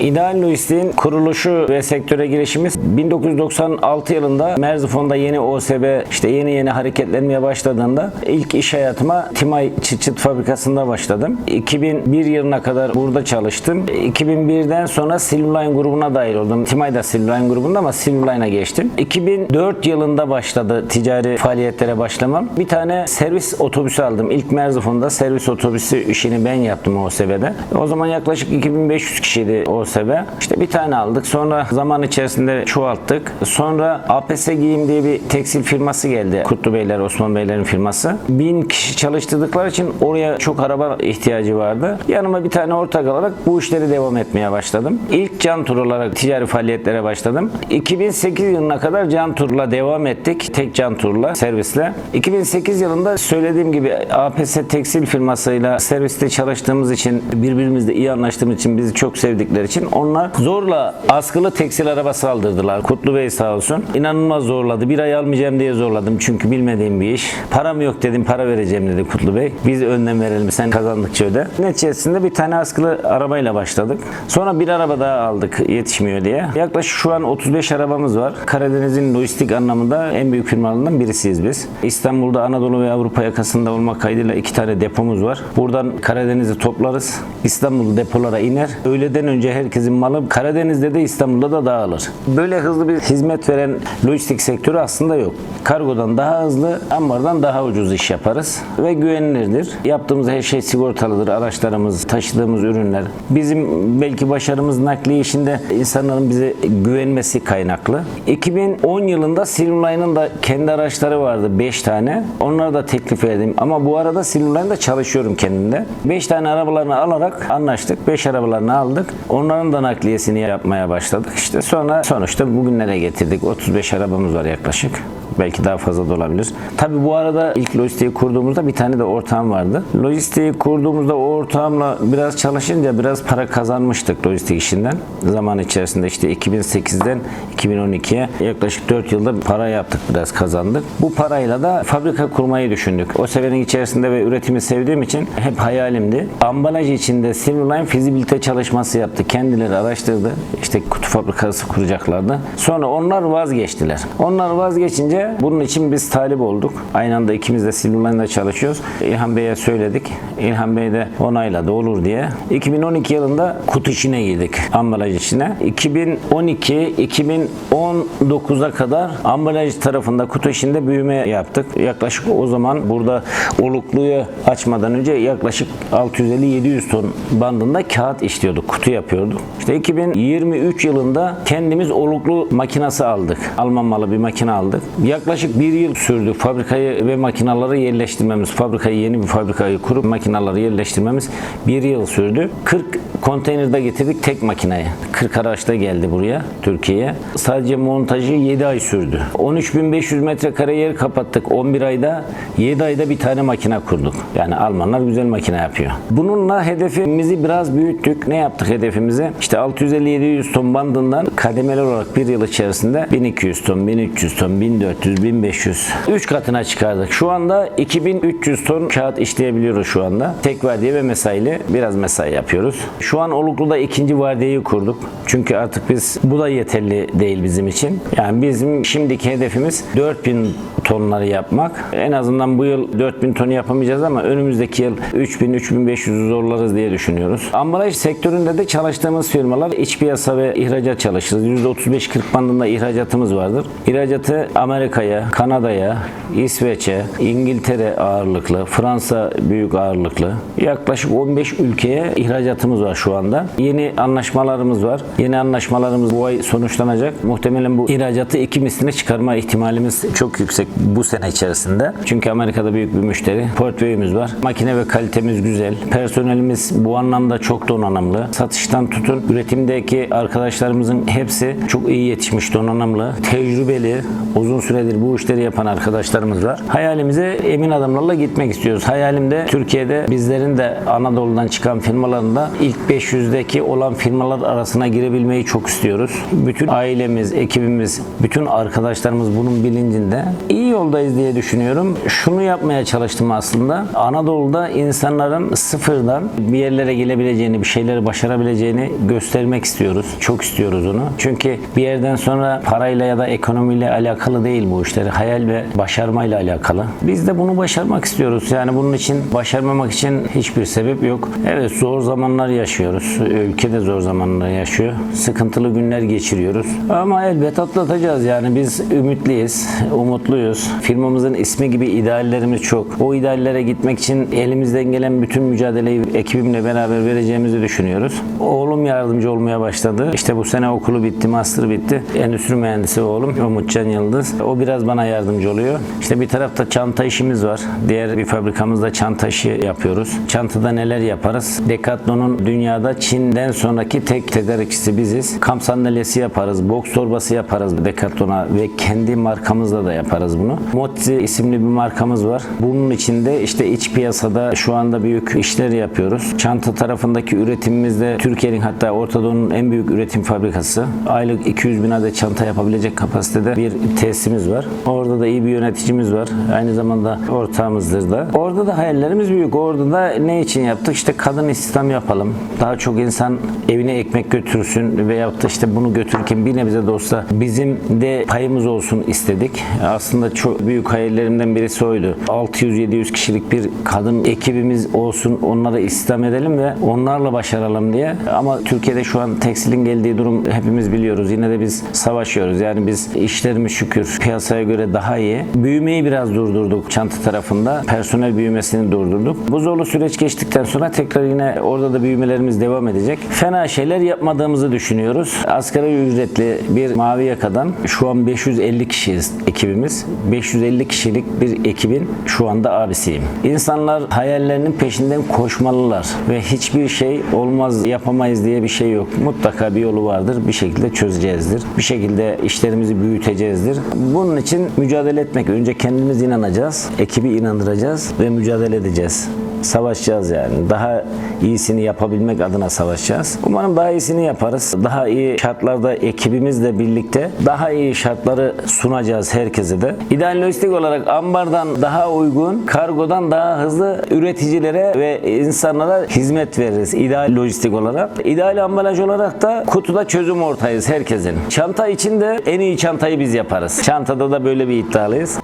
İdeal Lojistik'in kuruluşu ve sektöre girişimiz 1996 yılında Merzifon'da yeni OSB işte yeni yeni hareketlenmeye başladığında ilk iş hayatıma Timay Çıt Çıt fabrikasında başladım. 2001 yılına kadar burada çalıştım. 2001'den sonra Silverline grubuna dahil oldum. Timay da Silverline grubunda ama Silverline'a geçtim. 2004 yılında başladı ticari faaliyetlere başlamam. Bir tane servis otobüsü aldım. İlk Merzifon'da servis otobüsü işini ben yaptım OSB'de. O zaman yaklaşık 2500 kişiydi OSB. İşte bir tane aldık. Sonra zaman içerisinde çoğalttık. Sonra APS Giyim diye bir tekstil firması geldi. Kutlu Beyler, Osman Beylerin firması. Bin kişi çalıştırdıkları için oraya çok araba ihtiyacı vardı. Yanıma bir tane ortak alarak bu işleri devam etmeye başladım. İlk can tur olarak ticari faaliyetlere başladım. 2008 yılına kadar can turla devam ettik. Tek can turla, servisle. 2008 yılında söylediğim gibi APS Tekstil firmasıyla serviste çalıştığımız için birbirimizle iyi anlaştığımız için bizi çok sevdikleri için onlar zorla askılı tekstil arabası aldırdılar. Kutlu Bey sağ olsun. İnanılmaz zorladı. Bir ay almayacağım diye zorladım çünkü bilmediğim bir iş. Param yok dedim para vereceğim dedi Kutlu Bey. Biz önden verelim sen kazandıkça öde. Neticesinde bir tane askılı arabayla başladık. Sonra bir araba daha aldık yetişmiyor diye. Yaklaşık şu an 35 arabamız var. Karadeniz'in lojistik anlamında en büyük firmalarından birisiyiz biz. İstanbul'da Anadolu ve Avrupa yakasında olmak kaydıyla iki tane depomuz var. Buradan Karadeniz'i toplarız. İstanbul depolara iner. Öğleden önce herkesin malı Karadeniz'de de İstanbul'da da dağılır. Böyle hızlı bir hizmet veren lojistik sektörü aslında yok. Kargodan daha hızlı, ambardan daha ucuz iş yaparız ve güvenilirdir. Yaptığımız her şey sigortalıdır. Araçlarımız, taşıdığımız ürünler. Bizim belki başarımız nakliye işinde insanların bize güvenmesi kaynaklı. 2010 yılında Silverline'ın da kendi araçları vardı 5 tane. Onları da teklif verdim. Ama bu arada Silverline'da çalışıyorum kendimde. 5 tane arabalarını alarak anlaştık. 5 arabalarını aldık. Onların da nakliyesini yapmaya başladık. İşte sonra sonuçta bugünlere getirdik. 35 arabamız var yaklaşık. Belki daha fazla da olabilir. Tabi bu arada ilk lojistiği kurduğumuzda bir tane de ortağım vardı. Lojistiği kurduğumuzda o ortağımla biraz çalışınca biraz para kazanmıştık lojistik işinden. Zaman içerisinde işte 2008'den 2012'ye yaklaşık 4 yılda para yaptık biraz kazandık. Bu parayla da fabrika kurmayı düşündük. O sevenin içerisinde ve üretimi sevdiğim için hep hayalimdi. Ambalaj içinde Silverline fizibilite çalışması yaptı. Kendileri araştırdı. İşte kutu fabrikası kuracaklardı. Sonra onlar vazgeçtiler. Onlar vazgeçince bunun için biz talip olduk. Aynı anda ikimiz de Silverline'da çalışıyoruz. İlhan Bey'e söyledik. İlhan Bey de onayladı olur diye. 2012 yılında kutu işine girdik. Ambalaj işine. 2012-2019'a kadar ambalaj tarafında kutu işinde büyüme yaptık. Yaklaşık o zaman burada olukluyu açmadan önce yaklaşık 650-700 ton bandında kağıt işliyorduk. Kutu yapıyorduk. İşte 2023 yılında kendimiz oluklu makinası aldık. Alman malı bir makine aldık. Yaklaşık bir yıl sürdü fabrikayı ve makinaları yerleştirmemiz. Fabrikayı yeni bir fabrikayı kurup makinaları yerleştirmemiz bir yıl sürdü. 40 konteynerde getirdik tek makineye. 40 araçta geldi buraya Türkiye'ye. Sadece montajı 7 ay sürdü. 13.500 metrekare yer kapattık 11 ayda. 7 ayda bir tane makine kurduk. Yani Almanlar güzel makine yapıyor. Bununla hedefimizi biraz büyüttük. Ne yaptık hedefimize? İşte 650-700 ton bandından kademeli olarak bir yıl içerisinde 1200 ton, 1300 ton, 1400, 1500 3 katına çıkardık. Şu anda 2300 ton kağıt işleyebiliyoruz şu anda. Tek vardiya ve mesaili biraz mesai yapıyoruz. Şu an Oluklu'da ikinci vardiyeyi kurduk. Çünkü artık biz bu da yeterli değil bizim için. Yani bizim şimdiki hedefimiz 4000 tonları yapmak. En azından bu yıl 4000 ton yapamayacağız ama önümüzdeki yıl 3000-3500'ü zorlarız diye düşünüyoruz. Ambalaj sektöründe de çalıştığımız firmalar iç piyasa ve ihracat çalışırız. %35-40 bandında ihracatımız vardır. İhracatı Amerika'ya, Kanada'ya, İsveç'e, İngiltere ağırlıklı, Fransa büyük ağırlıklı. Yaklaşık 15 ülkeye ihracatımız var şu anda. Yeni anlaşmalarımız var. Yeni anlaşmalarımız bu ay sonuçlanacak. Muhtemelen bu ihracatı iki misline çıkarma ihtimalimiz çok yüksek bu sene içerisinde. Çünkü Amerika'da büyük bir müşteri. Portföyümüz var. Makine ve kalitemiz güzel. Personelimiz bu anlamda çok donanımlı. Satıştan tutun üretimdeki arkadaşlarımızın hepsi çok iyi yetişmiş, donanımlı, tecrübeli, uzun süredir bu işleri yapan arkadaşlarımız var. Hayalimize emin adımlarla gitmek istiyoruz. Hayalimde Türkiye'de bizlerin de Anadolu'dan çıkan firmalarında ilk 500'deki olan firmalar arasına girebilmeyi çok istiyoruz. Bütün ailemiz, ekibimiz, bütün arkadaşlarımız bunun bilincinde. İyi İyi yoldayız diye düşünüyorum. Şunu yapmaya çalıştım aslında. Anadolu'da insanların sıfırdan bir yerlere gelebileceğini, bir şeyleri başarabileceğini göstermek istiyoruz. Çok istiyoruz onu. Çünkü bir yerden sonra parayla ya da ekonomiyle alakalı değil bu işler. Hayal ve başarmayla alakalı. Biz de bunu başarmak istiyoruz. Yani bunun için başarmamak için hiçbir sebep yok. Evet zor zamanlar yaşıyoruz. Ülke de zor zamanlar yaşıyor. Sıkıntılı günler geçiriyoruz. Ama elbet atlatacağız. Yani biz ümitliyiz, umutluyuz. Firmamızın ismi gibi ideallerimiz çok. O ideallere gitmek için elimizden gelen bütün mücadeleyi ekibimle beraber vereceğimizi düşünüyoruz. Oğlum yardımcı olmaya başladı. İşte bu sene okulu bitti, master bitti. Endüstri mühendisi oğlum Umutcan Yıldız. O biraz bana yardımcı oluyor. İşte bir tarafta çanta işimiz var. Diğer bir fabrikamızda çanta işi yapıyoruz. Çantada neler yaparız? Decathlon'un dünyada Çin'den sonraki tek tedarikçisi biziz. Kamp sandalyesi yaparız, boks torbası yaparız Decathlon'a ve kendi markamızla da yaparız bunu. Mozzi isimli bir markamız var. Bunun içinde işte iç piyasada şu anda büyük işler yapıyoruz. Çanta tarafındaki üretimimizde Türkiye'nin hatta Orta Doğu'nun en büyük üretim fabrikası. Aylık 200 bin adet çanta yapabilecek kapasitede bir tesisimiz var. Orada da iyi bir yöneticimiz var. Aynı zamanda ortağımızdır da. Orada da hayallerimiz büyük. Orada da ne için yaptık? İşte kadın istihdam yapalım. Daha çok insan evine ekmek götürsün veyahut da işte bunu götürürken bir nebze de olsa bizim de payımız olsun istedik. Çok büyük hayallerimden birisi oydu. 600-700 kişilik bir kadın ekibimiz olsun, onlara istihdam edelim ve onlarla başaralım diye. Ama Türkiye'de şu an tekstilin geldiği durum hepimiz biliyoruz. Yine de biz savaşıyoruz. Yani biz işlerimiz şükür piyasaya göre daha iyi. Büyümeyi biraz durdurduk çanta tarafında. Personel büyümesini durdurduk. Bu zorlu süreç geçtikten sonra tekrar yine orada da büyümelerimiz devam edecek. Fena şeyler yapmadığımızı düşünüyoruz. Asgari ücretli bir mavi yakadan şu an 550 kişiyiz ekibimiz. 550 kişilik bir ekibin şu anda abisiyim. İnsanlar hayallerinin peşinden koşmalılar ve hiçbir şey olmaz yapamayız diye bir şey yok. Mutlaka bir yolu vardır. Bir şekilde çözeceğizdir. Bir şekilde işlerimizi büyüteceğizdir. Bunun için mücadele etmek. Önce kendimiz inanacağız. Ekibi inandıracağız ve mücadele edeceğiz savaşacağız yani. Daha iyisini yapabilmek adına savaşacağız. Umarım daha iyisini yaparız. Daha iyi şartlarda ekibimizle birlikte daha iyi şartları sunacağız herkese de. İdeal lojistik olarak ambardan daha uygun, kargodan daha hızlı üreticilere ve insanlara hizmet veririz ideal lojistik olarak. İdeal ambalaj olarak da kutuda çözüm ortayız herkesin. Çanta için de en iyi çantayı biz yaparız. Çantada da böyle bir iddialıyız.